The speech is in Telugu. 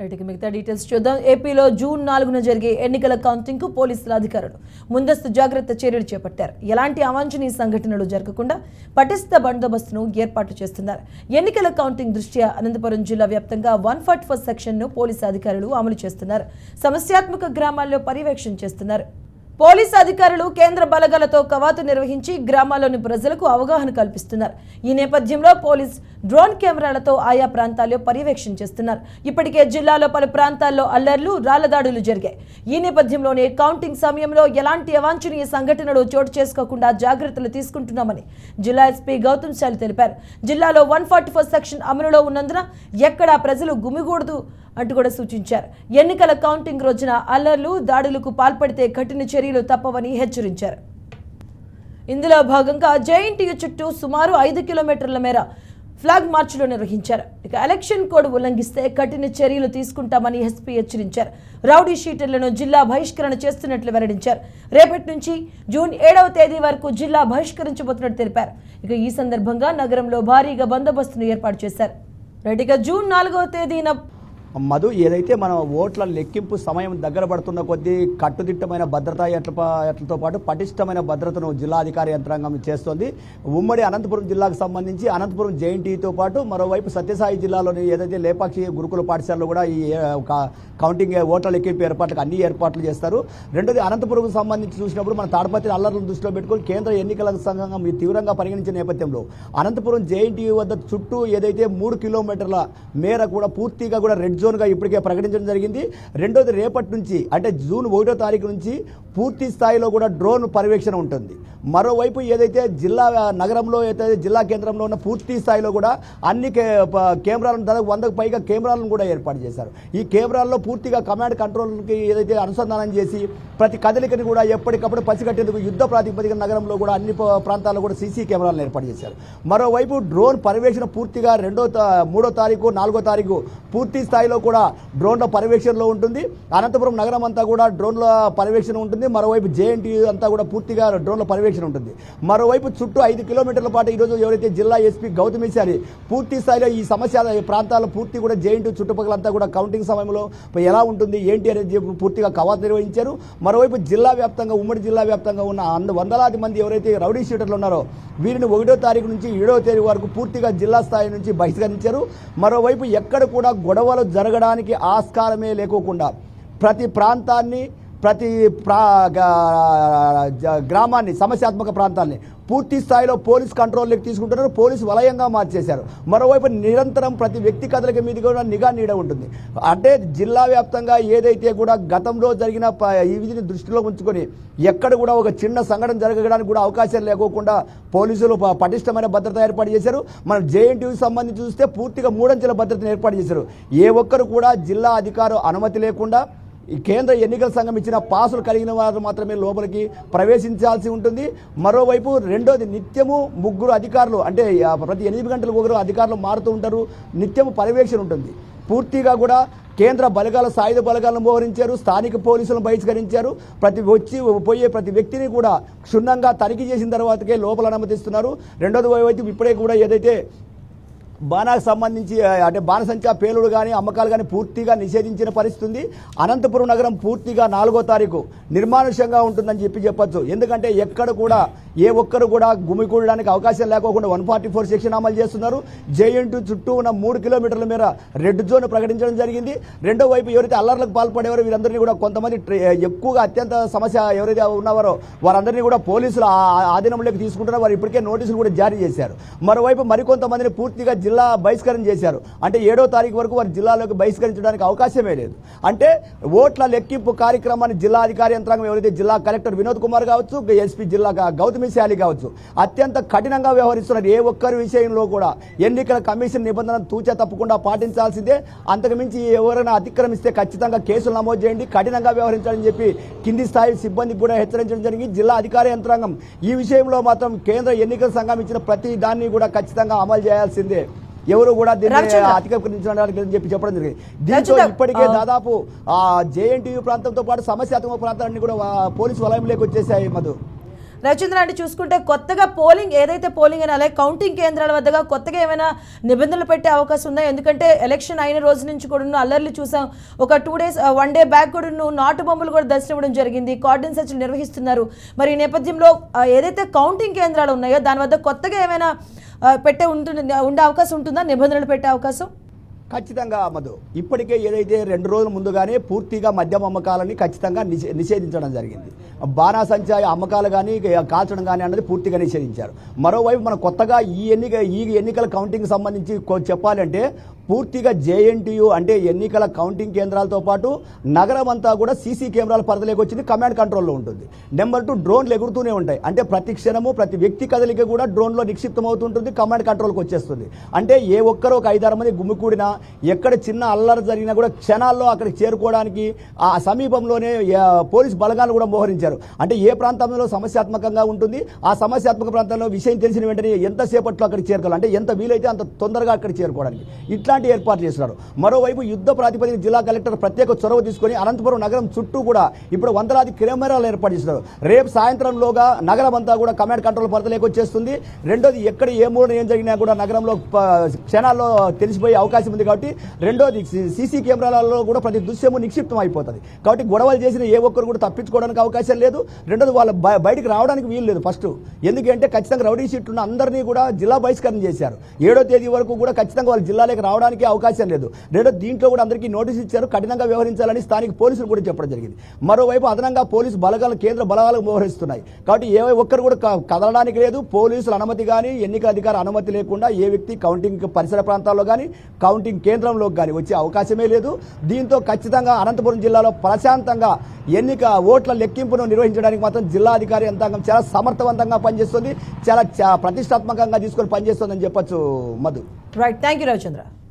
రైట్కి మిగతా డీటెయిల్స్ చూద్దాం. ఏపీలో జూన్ నాలుగున జరిగే ఎన్నికల కౌంటింగ్కు పోలీసుల అధికారులు ముందస్తు జాగ్రత్త చర్యలు చేపట్టారు. ఎలాంటి అవాంఛనీయ సంఘటనలు జరగకుండా పటిష్ట బందోబస్తును ఏర్పాటు చేస్తున్నారు. ఎన్నికల కౌంటింగ్ దృష్ట్యా అనంతపురం జిల్లా వ్యాప్తంగా వన్ ఫార్టీ ఫోర్ సెక్షన్ను పోలీసు అధికారులు అమలు చేస్తున్నారు. సమస్యాత్మక గ్రామాల్లో పర్యవేక్షణ చేస్తున్నారు. పోలీసు అధికారులు కేంద్ర బలగాలతో కవాతు నిర్వహించి గ్రామాల్లోని ప్రజలకు అవగాహన కల్పిస్తున్నారు. ఈ నేపథ్యంలో పోలీస్ డ్రోన్ కెమెరాలతో ఆయా ప్రాంతాల్లో పర్యవేక్షణ చేస్తున్నారు. ఇప్పటికే జిల్లాలో పలు ప్రాంతాల్లో అల్లర్లు రాళ్ళదాడులు జరిగాయి. ఈ నేపథ్యంలోనే కౌంటింగ్ సమయంలో ఎలాంటి అవాంఛనీయ సంఘటనలు చోటు చేసుకోకుండా జాగ్రత్తలు తీసుకుంటున్నామని జిల్లా ఎస్పీ గౌతమ్ శాలి తెలిపారు. జిల్లాలో వన్ ఫార్టీ ఫోర్ సెక్షన్ అమలులో ఉన్నందున ఎక్కడా ప్రజలు గుమిగూడదు అంటూ కూడా సూచించారు. ఎన్నికల కౌంటింగ్ రోజున అల్లర్లు దాడులకు పాల్పడితే కఠిన చర్యలు తప్పవని హెచ్చరించారు. ఇందులో భాగంగా జేఎన్టీయూ చుట్టూ సుమారు ఐదు కిలోమీటర్ల మేర ఫ్లాగ్ మార్చ్లు నిర్వహించారు. ఇక ఎలక్షన్ కోడ్ ఉల్లంఘిస్తే కఠిన చర్యలు తీసుకుంటామని ఎస్పీ హెచ్చరించారు. రౌడీ షీటర్లను జిల్లా బహిష్కరణ చేస్తున్నట్లు వెల్లడించారు. రేపటి నుంచి జూన్ ఏడవ తేదీ వరకు జిల్లా బహిష్కరించబోతున్నట్టు తెలిపారు. ఇక ఈ సందర్భంగా నగరంలో భారీగా బందోబస్తును ఏర్పాటు చేశారు. రైట్ ఇక జూన్ నాలుగవ తేదీన మధు ఏదైతే మన ఓట్ల లెక్కింపు సమయం దగ్గర పడుతున్న కొద్దీ కట్టుదిట్టమైన భద్రతా ఎట్లతో పాటు పటిష్టమైన భద్రతను జిల్లాధికారి యంత్రాంగం చేస్తోంది. ఉమ్మడి అనంతపురం జిల్లాకు సంబంధించి అనంతపురం జేఎన్టీతో పాటు మరోవైపు సత్యసాయి జిల్లాలోని ఏదైతే లేపాక్షి గురుకుల పాఠశాలలో కూడా ఈ ఒక కౌంటింగ్ ఓట్ల లెక్కింపు ఏర్పాట్లకు అన్ని ఏర్పాట్లు చేస్తారు. రెండోది అనంతపురం సంబంధించి చూసినప్పుడు మన తాడపత్రి అల్లర్లను దృష్టిలో పెట్టుకొని కేంద్ర ఎన్నికల సంఘం తీవ్రంగా పరిగణించిన నేపథ్యంలో అనంతపురం జేఎన్టీ వద్ద చుట్టూ ఏదైతే మూడు కిలోమీటర్ల మేర కూడా పూర్తిగా కూడా రెడ్ జోన్గా ఇప్పటికే ప్రకటించడం జరిగింది. రెండోది రేపటి నుంచి అంటే జూన్ ఒకటో తారీఖు నుంచి పూర్తి స్థాయిలో కూడా డ్రోన్ పర్యవేక్షణ ఉంటుంది. మరోవైపు ఏదైతే జిల్లా నగరంలో ఏదైతే జిల్లా కేంద్రంలో ఉన్న పూర్తి స్థాయిలో కూడా అన్ని కెమెరాలను దాదాపు వందకు పైగా కెమెరాలను కూడా ఏర్పాటు చేశారు. ఈ కెమెరాల్లో పూర్తిగా కమాండ్ కంట్రోల్కి ఏదైతే అనుసంధానం చేసి ప్రతి కదలికని కూడా ఎప్పటికప్పుడు పసిగట్టేందుకు యుద్ధ ప్రాతిపదిక నగరంలో కూడా అన్ని ప్రాంతాల్లో కూడా సీసీ కెమెరాలను ఏర్పాటు చేశారు. మరోవైపు డ్రోన్ పర్యవేక్షణ పూర్తిగా రెండో మూడో తారీఖు నాలుగో తారీఖు పూర్తి స్థాయిలో కూడా డ్రోన్ల పర్యవేక్షణలో ఉంటుంది. అనంతపురం నగరం అంతా కూడా డ్రోన్ల పర్యవేక్షణ ఉంటుంది. మరోవైపు జేఎన్టీ అంతా కూడా పూర్తిగా డ్రోన్ల పర్యవేక్షణ ఉంటుంది. మరోవైపు చుట్టూ ఐదు కిలోమీటర్ల పాటు ఈరోజు ఎవరైతే జిల్లా ఎస్పీ గౌతమిశారి పూర్తి స్థాయిలో ఈ సమస్య ఈ ప్రాంతాల పూర్తి కూడా జేఎన్టీ చుట్టుపక్కలంతా కూడా కౌంటింగ్ సమయంలో ఎలా ఉంటుంది ఏంటి అనేది పూర్తిగా కవాతు నిర్వహించారు. మరోవైపు జిల్లా వ్యాప్తంగా ఉమ్మడి జిల్లా వ్యాప్తంగా ఉన్న అంద వందలాది మంది ఎవరైతే రౌడీ షీటర్లు ఉన్నారో వీరిని ఒకటో తారీఖు నుంచి ఏడవ తేదీ వరకు పూర్తిగా జిల్లా స్థాయి నుంచి బహిష్కరించారు. మరోవైపు ఎక్కడ కూడా గొడవలు జరగడానికి ఆస్కారమే లేకోకుండా ప్రతి ప్రాంతాన్ని ప్రతి ప్రా గ్రామాన్ని సమస్యాత్మక ప్రాంతాల్ని పూర్తి స్థాయిలో పోలీస్ కంట్రోల్లోకి తీసుకుంటున్నారు. పోలీసు వలయంగా మార్చేశారు. మరోవైపు నిరంతరం ప్రతి వ్యక్తి కథలకి మీద కూడా నిఘా నీడ ఉంటుంది. అంటే జిల్లా వ్యాప్తంగా ఏదైతే కూడా గతంలో జరిగిన ఈ విధిని దృష్టిలో ఉంచుకొని ఎక్కడ కూడా ఒక చిన్న సంఘటన జరగడానికి కూడా అవకాశం లేకోకుండా పోలీసులు ప- పటిష్టమైన భద్రత ఏర్పాటు చేశారు. మనం జేఎన్టీయూకి సంబంధించి చూస్తే పూర్తిగా మూడంచెల భద్రతను ఏర్పాటు చేశారు. ఏ ఒక్కరు కూడా జిల్లా అధికారు అనుమతి లేకుండా ఈ కేంద్ర ఎన్నికల సంఘం ఇచ్చిన పాసులు కలిగిన వారు మాత్రమే లోపలికి ప్రవేశించాల్సి ఉంటుంది. మరోవైపు రెండోది నిత్యము ముగ్గురు అధికారులు అంటే ప్రతి ఎనిమిది గంటలకు ఒకరు అధికారులు మారుతూ ఉంటారు. నిత్యము పర్యవేక్షణ ఉంటుంది. పూర్తిగా కూడా కేంద్ర బలగాల సాయుధ బలగాలను మోహరించారు. స్థానిక పోలీసులను బహిష్కరించారు. ప్రతి వచ్చి పోయే ప్రతి వ్యక్తిని కూడా క్షుణ్ణంగా తనిఖీ చేసిన తర్వాతకే లోపల అనుమతిస్తున్నారు. రెండోది వైపు ఇప్పుడే కూడా ఏదైతే బాణాకు సంబంధించి అంటే బాణసంచా పేలుడు కానీ అమ్మకాలు కానీ పూర్తిగా నిషేధించిన పరిస్థితి ఉంది. అనంతపురం నగరం పూర్తిగా నాలుగో తారీఖు నిర్మానుష్యంగా ఉంటుందని చెప్పి చెప్పొచ్చు. ఎందుకంటే ఎక్కడ కూడా ఏ ఒక్కరు కూడా గుమికూడడానికి అవకాశం లేకోకుండా వన్ ఫార్టీ ఫోర్ సెక్షన్ అమలు చేస్తున్నారు. జేఎన్టీ చుట్టూ ఉన్న మూడు కిలోమీటర్ల మేర రెడ్ జోన్ ప్రకటించడం జరిగింది. రెండో వైపు ఎవరైతే అల్లర్లకు పాల్పడేవారో వీరందరినీ కూడా కొంతమంది ఎక్కువగా అత్యంత సమస్య ఎవరైతే ఉన్నారో వారందరినీ కూడా పోలీసులు ఆ- ఆధీనంలోకి తీసుకుంటున్నారు. వారు ఇప్పటికే నోటీసులు కూడా జారీ చేశారు. మరోవైపు మరికొంతమందిని పూర్తిగా జిల్లా బహిష్కరణ చేశారు. అంటే ఏడో తారీఖు వరకు వారు జిల్లాలోకి బహిష్కరించడానికి అవకాశమే లేదు. అంటే ఓట్ల లెక్కింపు కార్యక్రమాన్ని జిల్లా అధికార యంత్రాంగం ఎవరైతే జిల్లా కలెక్టర్ వినోద్ కుమార్ కావచ్చు ఎస్పీ జిల్లా గౌతమి శాలి కావచ్చు అత్యంత కఠినంగా వ్యవహరిస్తున్నారు. ఏ ఒక్కరి విషయంలో కూడా ఎన్నికల కమిషన్ నిబంధన తూచా తప్పకుండా పాటించాల్సిందే. అంతకుమించి ఎవరైనా అతిక్రమిస్తే ఖచ్చితంగా కేసులు నమోదు చేయండి కఠినంగా వ్యవహరించాలని చెప్పి కింది స్థాయి సిబ్బందికి కూడా హెచ్చరించడం జరిగింది. జిల్లా అధికార యంత్రాంగం ఈ విషయంలో మాత్రం కేంద్ర ఎన్నికల సంఘం ఇచ్చిన ప్రతి దాన్ని కూడా ఖచ్చితంగా అమలు చేయాల్సిందే. ఎవరు కూడా దీన్ని. అతిక్రమించడానికి చెప్పి చెప్పడం జరిగింది. దీంతో ఇప్పటికే దాదాపు ఆ జేఎన్టీయూ ప్రాంతంతో పాటు సమస్యాత్మక ప్రాంతాలన్నీ కూడా పోలీసు వలయంలోకి వచ్చేసాయి మధు. రవిచంద్ర అంటే చూసుకుంటే కొత్తగా పోలింగ్ ఏదైతే పోలింగ్ అయినా అలాగే కౌంటింగ్ కేంద్రాల వద్దగా కొత్తగా ఏమైనా నిబంధనలు పెట్టే అవకాశం ఉందా? ఎందుకంటే ఎలక్షన్ అయిన రోజు నుంచి కూడా అల్లర్లు చూసాం. ఒక two days one day back కూడా నాటు బొమ్మలు కూడా దర్శనం ఇవ్వడం జరిగింది. కార్డన్ సెర్చ్లు నిర్వహిస్తున్నారు. మరి ఈ నేపథ్యంలో uh, ఏదైతే కౌంటింగ్ కేంద్రాలు ఉన్నాయో దాని వద్ద కొత్తగా ఏమైనా uh, పెట్టే ఉంటుంది ఉండే అవకాశం ఉంటుందా? నిబంధనలు పెట్టే అవకాశం? ఖచ్చితంగా మధు ఇప్పటికే ఏదైతే రెండు రోజుల ముందుగానే పూర్తిగా మద్యం అమ్మకాలని ఖచ్చితంగా నిషే- నిషేధించడం జరిగింది. బాణాసంచా అమ్మకాలు కానీ కాల్చడం కానీ అన్నది పూర్తిగా నిషేధించారు. మరోవైపు మనం కొత్తగా ఈ ఎన్నిక ఈ ఎన్నికల కౌంటింగ్ సంబంధించి చెప్పాలంటే పూర్తిగా జేఎన్టీయు అంటే ఎన్నికల కౌంటింగ్ కేంద్రాలతో పాటు నగరం అంతా కూడా సీసీ కెమెరాల పరిధిలోకి వచ్చింది కమాండ్ కంట్రోల్లో ఉంటుంది. నెంబర్ టూ డ్రోన్లు ఎగురుతూనే ఉంటాయి. అంటే ప్రతి క్షణము ప్రతి వ్యక్తి కదలిక కూడా డ్రోన్లో నిక్షిప్తం అవుతుంటుంది కమాండ్ కంట్రోల్కి వచ్చేస్తుంది. అంటే ఏ ఒక్కరు ఒక ఐదారు మంది గుమ్మికూడినా ఎక్కడ చిన్న అల్లరి జరిగినా కూడా క్షణాల్లో అక్కడికి చేరుకోవడానికి ఆ సమీపంలోనే పోలీస్ బలగాలు కూడా మోహరించారు. అంటే ఏ ప్రాంతంలో సమస్యాత్మకంగా ఉంటుంది ఆ సమస్యాత్మక ప్రాంతంలో విషయం తెలిసిన వెంటనే ఎంతసేపట్లో అక్కడికి చేరుకోవాలి? అంటే ఎంత వీలైతే అంత తొందరగా అక్కడికి చేరుకోవడానికి. ఇట్లాంటి ఏర్పాట్లు చేస్తున్నారు. మరోవైపు యుద్ధ ప్రాతిపదిక జిల్లా కలెక్టర్ ప్రత్యేక చొరవ తీసుకొని అనంతపురం నగరం చుట్టూ కూడా ఇప్పుడు వందలాది కెమెరాలు ఏర్పాటు చేస్తున్నారు. రేపు సాయంత్రంలోగా నగరం అంతా కూడా కమాండ్ కంట్రోల్ పరిధిలోకి వచ్చేస్తుంది. రెండోది ఎక్కడ ఏ మూడు ఏం జరిగినా కూడా నగరంలో క్షణాల్లో తెలిసిపోయే అవకాశం ఉంది కాబట్టి రెండోది సీసీ కెమెరాలలో కూడా ప్రతి దృశ్యము నిక్షిప్తం అయిపోతుంది కాబట్టి గొడవలు చేసిన ఏ ఒక్కరు కూడా తప్పించుకోవడానికి అవకాశం లేదు. రెండోది వాళ్ళ బయటికి రావడానికి వీలు లేదు ఫస్ట్. ఎందుకంటే ఖచ్చితంగా రౌడీ షీట్ ఉన్న అందరినీ కూడా జిల్లా బహిష్కరణ చేశారు. ఏడో తేదీ వరకు కూడా ఖచ్చితంగా వాళ్ళ జిల్లాలోకి రావడానికి అవకాశం లేదు. రెండో దీంట్లో కూడా అందరికీ నోటీస్ ఇచ్చారు. కఠినంగా వ్యవహరించాలని స్థానిక పోలీసులు కూడా చెప్పడం జరిగింది. మరోవైపు అదనంగా పోలీసు బలగాలు కేంద్ర బలగాలకు మోహరిస్తున్నాయి కాబట్టి ఏ ఒక్కరు కూడా కదలడానికి లేదు. పోలీసుల అనుమతి కానీ ఎన్నికల అధికార అనుమతి లేకుండా ఏ వ్యక్తి కౌంటింగ్ పరిసర ప్రాంతాల్లో కానీ కౌంటింగ్ కేంద్రంలో కానీ వచ్చే అవకాశమే లేదు. దీంతో ఖచ్చితంగా అనంతపురం జిల్లాలో ప్రశాంతంగా ఎన్నిక ఓట్ల లెక్కింపును నిర్వహించడానికి మాత్రం జిల్లా అధికారి యంత్రాంగం చాలా సమర్థవంతంగా పనిచేస్తుంది. చాలా చా- ప్రతిష్టాత్మకంగా తీసుకొని పనిచేస్తుందని చెప్పొచ్చు Madhu. Right thank you Ravichandra